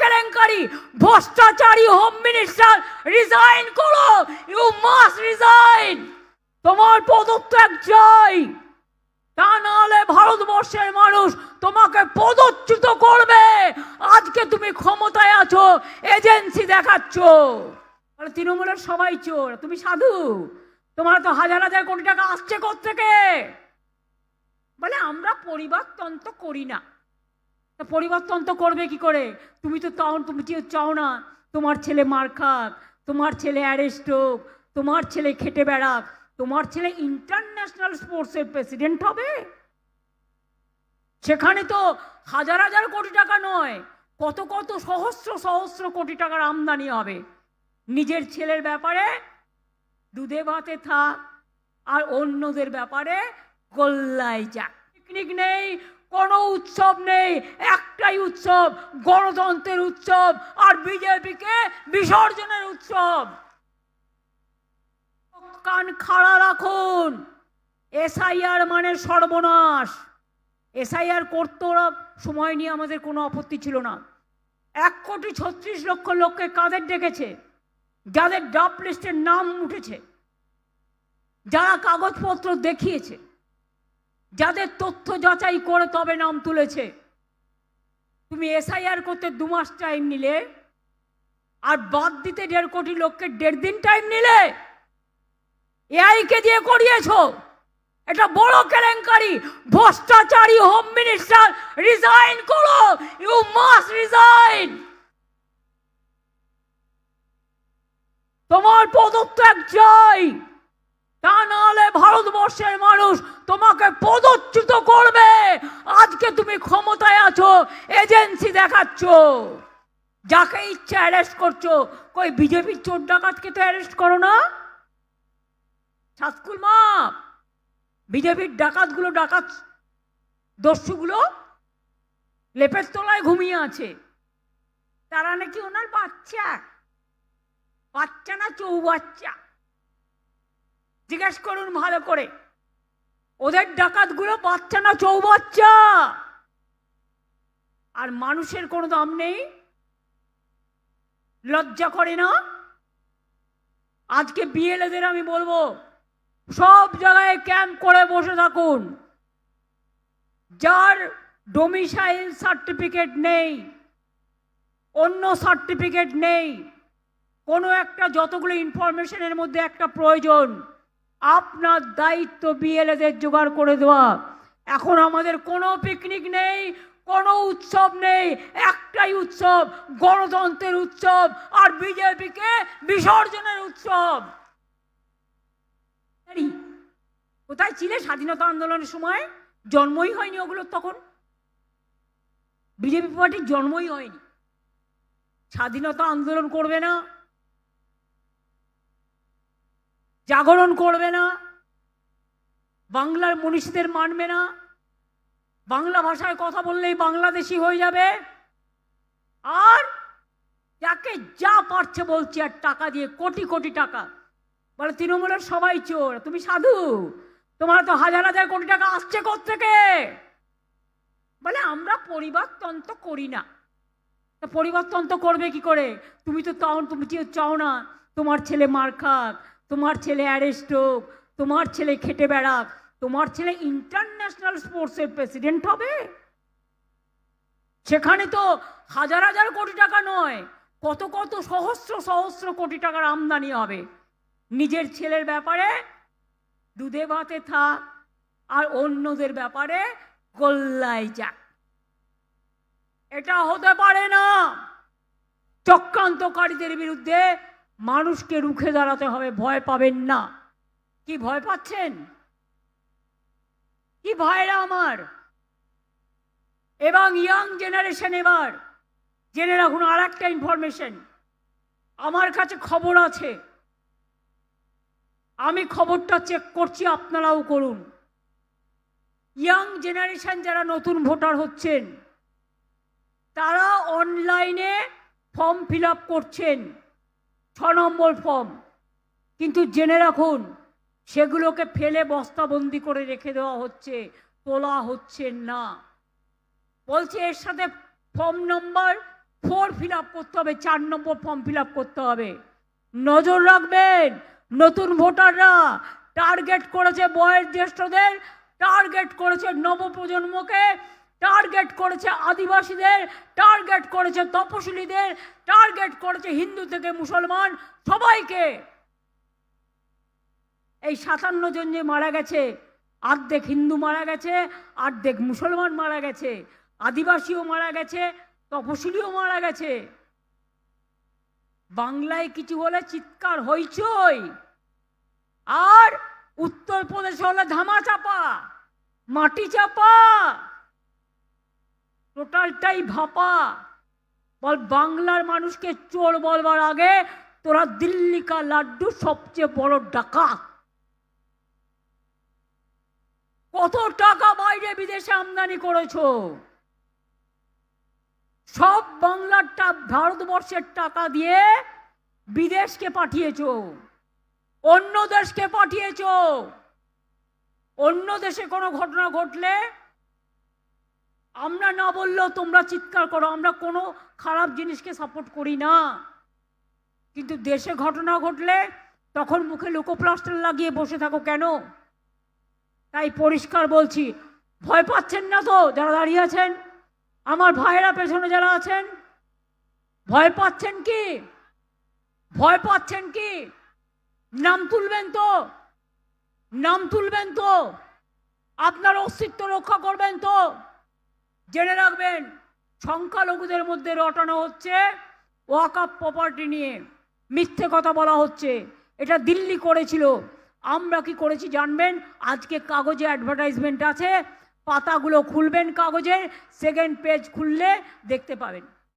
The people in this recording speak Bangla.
কেলেঙ্কারি? ভ্রষ্টাচারী হোম মিনিস্টার রিজাইন করো। ইউ মাস্ট রিজাইন তোমার পদত্যাগ চাই। তা নাহলে ভারতবর্ষের মানুষ তোমাকে পদচ্যুত করবে। আজকে তুমি ক্ষমতায় আছো, এজেন্সি দেখাচ্ছ। তাহলে তৃণমূলের সবাই চোর, তুমি সাধু? তোমার তো হাজার হাজার কোটি টাকা আসছে থেকে বলে আমরা পরিবারতন্ত্র করি না। পরিবর্তন তো করবে কি করে? তুমি তো তাও তুমি চাও না তোমার ছেলে মার খাক, তোমার ছেলে অ্যারেস্ট হোক, তোমার ছেলে খেটে বেড়াক, তোমার ছেলে ইন্টারন্যাশনাল স্পোর্টসের প্রেসিডেন্ট হবে? সেখানে তো হাজার হাজার কোটি টাকা নয়, কত কত সহস্র সহস্র কোটি টাকার আমদানি হবে। নিজের ছেলের ব্যাপারে দুধে ভাতে থাক, আর অন্যদের ব্যাপারে গোল্লায় যাক। পিকনিক নেই কোনো উৎসব নেই, একটাই উৎসব, গণতন্ত্রের উৎসব আর বিজেপিকে বিসর্জনের উৎসব। কান খাড়া রাখুন, এসআইআর মানে সর্বনাশ। এসআইআর করতে সময় নিয়ে আমাদের কোনো আপত্তি ছিল না। এক কোটি ছত্রিশ লক্ষ লোককে কাদের ডেকেছে? যাদের ডাব লিস্টের নাম উঠেছে, যারা কাগজপত্র দেখিয়েছে যাদের তথ্য যাচাই করে তবে নাম তুলেছে। তুমি এসআইআর করতে দু মাস টাইম নিলে, আর বাদ দিতে দেড় কোটি লোককে দেড় দিন টাইম নিলে এআইকে দিয়ে করিয়েছো? এটা বড় কেলেঙ্কারি। ভ্রষ্টাচারী হোম মিনিস্টার রিজাইন করো। ইউ মাস্ট রিজাইন তোমার পদত্যাগ চাই তা নাহলে ভারতবর্ষের মানুষ তোমাকে পদচ্যুত করবে। আজকে তুমি ক্ষমতায় আছো, এজেন্সি দেখাচ্ছ। যাকে ইচ্ছা অ্যারেস্ট করছ, কই বিজেপির চোর ডাকাতকে তো অ্যারেস্ট করো না? সাতকুল মা বিজেপির ডাকাতগুলো, ডাকাত দস্যুগুলো লেপের তলায় ঘুমিয়ে আছে। তারা নাকি ওনার বাচ্চা। বাচ্চা না চৌবাচ্চা। জিজ্ঞেস করুন ভালো করে। ওদের ডাকাতগুলো বাচ্চা না চৌবাচ্চা। আর মানুষের কোনো দাম নেই। লজ্জা করে না? আজকে বিএলএদের আমি বলব, সব জায়গায় ক্যাম্প করে বসে থাকুন। যার ডোমিসাইল সার্টিফিকেট নেই, অন্য সার্টিফিকেট নেই, কোনো একটা যতগুলো ইনফরমেশনের মধ্যে একটা প্রয়োজন। আপনার দায়িত্ব বিএলএদের জোগাড় করে দেওয়া। এখন আমাদের কোনো পিকনিক নেই, কোনো উৎসব নেই, একটাই উৎসব, গণতন্ত্রের উৎসব আর বিজেপিকে বিসর্জনের উৎসব। কোথায় ছিলে স্বাধীনতা আন্দোলনের সময়? জন্মই হয়নি ওগুলো তখন। বিজেপি পার্টির জন্মই হয়নি। স্বাধীনতা আন্দোলন করবে না। জাগরণ করবে না, বাংলার মনীষীদের মানবে না, বাংলা ভাষায় কথা বললেই বাংলাদেশি হয়ে যাবে। আর যাকে যা পারছে বলছে আর টাকা দিয়ে, কোটি কোটি টাকা। বলে, তৃণমূলের সবাই চোর, তুমি সাধু, তোমার তো হাজার হাজার কোটি টাকা আসছে থেকে বলে, আমরা পরিবারতন্ত্র করি না। তা পরিবর্তন তো করবে কি করে? তুমি তো তাও তুমি চাও না, তোমার ছেলে মার খাক তোমার ছেলে অ্যারেস্ট হোক, তোমার ছেলে খেটে বেড়াক, তোমার ছেলে ইন্টারন্যাশনাল স্পোর্টসের প্রেসিডেন্ট হবে। সেখানে তো হাজার হাজার কোটি টাকা নয়, কত কত সহস্র সহস্র কোটি টাকার আমদানি হবে। নিজের ছেলের ব্যাপারে দুধে ভাতে থাক, আর অন্যদের ব্যাপারে গোল্লায় যাক। এটা হতে পারে না। চক্রান্তকারীদের বিরুদ্ধে মানুষকে রুখে দাঁড়াতে হবে, ভয় পাবেন না। কি ভয় পাচ্ছেন? কি ভয়রা আমার? এবং ইয়াং জেনারেশন এবার, জেনে রাখুন আর একটা ইনফরমেশন আমার কাছে খবর আছে। আমি খবরটা চেক করছি, আপনারাও করুন। ইয়াং জেনারেশন যারা নতুন ভোটার হচ্ছেন, তারা অনলাইনে ফর্ম ফিল করছেন। ছ নম্বর ফর্ম। কিন্তু জেনে রাখুন, সেগুলোকে ফেলে বস্তাবন্দি করে রেখে দেওয়া হচ্ছে, তোলা হচ্ছে না। বলছে এর সাথে ফর্ম নম্বর ফোর ফিল করতে হবে, চার নম্বর ফর্ম ফিল করতে হবে। নজর রাখবেন, নতুন ভোটাররা টার্গেট করেছে বয়স জ্যেষ্ঠদের, টার্গেট করেছে নবপ্রজন্মকে টার্গেট করেছে আদিবাসীদের টার্গেট করেছে তপশিলীদের টার্গেট করেছে হিন্দু থেকে মুসলমান সবাইকে। এই সাতান্ন জন যে মারা গেছে অর্ধেক হিন্দু মারা গেছে অর্ধেক মুসলমান মারা গেছে, আদিবাসীও মারা গেছে, তপশিলীও মারা গেছে। বাংলায় কিছু হলে চিৎকার হইচই। আর উত্তরপ্রদেশে হলে ধামা চাপা মাটি চাপা। টোটালটাই ভাপা। বল, বাংলার মানুষকে চোর বলবার আগে তোরা দিল্লি কা লাড্ডু সবচেয়ে বড় ডাকাত। কত টাকা বাইরে বিদেশে আমদানি করেছ? সব বাংলার টা ভারতবর্ষের টাকা দিয়ে বিদেশকে পাঠিয়েছ। অন্য দেশকে পাঠিয়েছ। অন্য দেশে কোনো ঘটনা ঘটলে আমরা না বললেও তোমরা চিৎকার করো, আমরা কোনো খারাপ জিনিসকে সাপোর্ট করি না। কিন্তু দেশে ঘটনা ঘটলে তখন মুখে লোকোপ্লাস্টার লাগিয়ে বসে থাকো কেন? তাই পরিষ্কার বলছি, ভয় পাচ্ছেন না তো যারা দাঁড়িয়ে আছেন? আমার ভাইয়েরা পেছনে যারা আছেন, ভয় পাচ্ছেন কি? ভয় পাচ্ছেন কি? নাম তুলবেন তো? নাম তুলবেন তো? আপনার অস্তিত্ব রক্ষা করবেন তো? জেনে রাখবেন, সংখ্যালঘুদের মধ্যে রটানো হচ্ছে ওয়াকাপ প্রপার্টি নিয়ে। মিথ্যে কথা বলা হচ্ছে। এটা দিল্লি করেছিল। আমরা কি করেছি জানবেন? আজকে কাগজে অ্যাডভার্টাইজমেন্ট আছে, পাতাগুলো খুলবেন কাগজের সেকেন্ড পেজ খুললে দেখতে পাবেন।